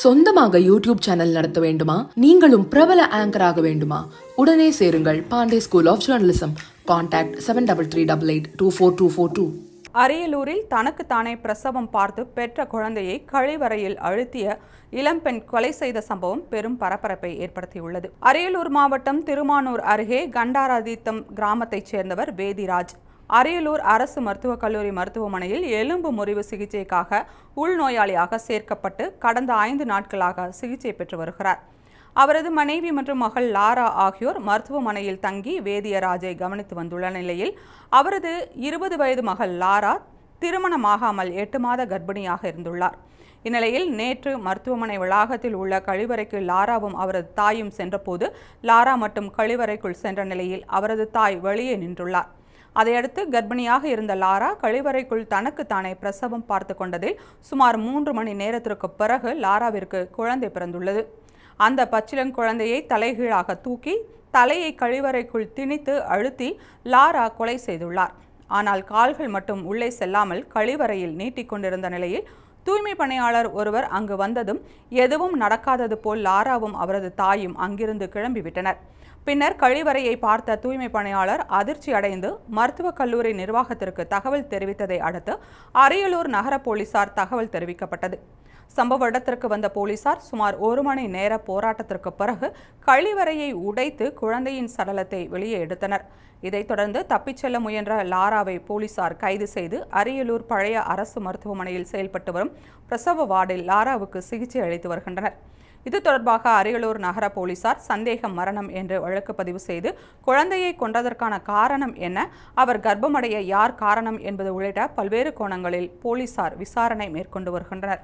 சொந்தமாக YouTube channel நடத்த வேண்டுமா? நீங்களும் பிரபல ஆங்கராக வேண்டுமா? உடனே சேருங்கள் Pandey school of journalism contact seven double three double eight two four two four two அரியலூரில் தனக்கு தானே பிரசவம் பார்த்து பெற்ற குழந்தையை கழிவறையில் அழுத்திய இளம்பெண் கொலை செய்த சம்பவம் பெரும் பரபரப்பை ஏற்படுத்தியுள்ளது. அரியலூர் மாவட்டம் திருமானூர் அருகே கண்டாராதித்தம் கிராமத்தைச் சேர்ந்தவர் வேதிராஜ். அரியலூர் அரசு மருத்துவக் கல்லூரி மருத்துவமனையில் எலும்பு முறிவு சிகிச்சைக்காக உள்நோயாளியாக சேர்க்கப்பட்டு கடந்த ஐந்து நாட்களாக சிகிச்சை பெற்று வருகிறார். அவரது மனைவி மற்றும் மகள் லாரா ஆகியோர் மருத்துவமனையில் தங்கி வேதியராஜை கவனித்து வந்துள்ள நிலையில் அவரது இருபது வயது மகள் லாரா திருமணமாகாமல் எட்டு மாத கர்ப்பிணியாக இருந்துள்ளார். இந்நிலையில் நேற்று மருத்துவமனை வளாகத்தில் உள்ள கழிவறைக்கு லாராவும் அவரது தாயும் சென்றபோது லாரா மட்டும் கழிவறைக்குள் சென்ற நிலையில் அவரது தாய் வெளியே நின்றுள்ளார். அதையடுத்து கர்ப்பிணியாக இருந்த லாரா கழிவறைக்குள் தனக்கு தானே பிரசவம் பார்த்து கொண்டதில் சுமார் மூன்று மணி நேரத்திற்கு பிறகு லாராவிற்கு குழந்தை பிறந்துள்ளது. அந்த பச்சிளங்குழந்தையை தலைகீழாக தூக்கி தலையை கழிவறைக்குள் திணித்து அழுத்தி லாரா கொலை செய்துள்ளார். ஆனால் கால்கள் மட்டும் உள்ளே செல்லாமல் கழிவறையில் நீட்டிக்கொண்டிருந்த நிலையில் தூய்மை பணியாளர் ஒருவர் அங்கு வந்ததும் எதுவும் நடக்காதது போல் லாராவும் அவரது தாயும் அங்கிருந்து கிளம்பிவிட்டனர் பின்னர் கழிவறையை பார்த்த தூய்மை பணியாளர் அதிர்ச்சி அடைந்து மருத்துவக் கல்லூரி நிர்வாகத்திற்கு தகவல் தெரிவித்ததை அடுத்து அரியலூர் நகர போலீசார் தகவல் தெரிவிக்கப்பட்டது. சம்பவ இடத்திற்கு வந்த போலீசார் சுமார் ஒரு மணி நேர போராட்டத்திற்கு பிறகு கழிவறையை உடைத்து குழந்தையின் சடலத்தை வெளியே எடுத்தனர். இதைத் தொடர்ந்து தப்பிச் செல்ல முயன்ற லாராவை போலீசார் கைது செய்து அரியலூர் பழைய அரசு மருத்துவமனையில் செயல்பட்டு வரும் பிரசவ வார்டில் லாராவுக்கு சிகிச்சை அளித்து வருகின்றனர். இது தொடர்பாக அரியலூர் நகர போலீசார் சந்தேக மரணம் என்று வழக்கு பதிவு செய்து குழந்தையை கொன்றதற்கான காரணம் என்ன அவர் கர்ப்பமடைய யார் காரணம் என்பது உள்ளிட்ட பல்வேறு கோணங்களில் போலீசார் விசாரணை மேற்கொண்டு வருகின்றனர்.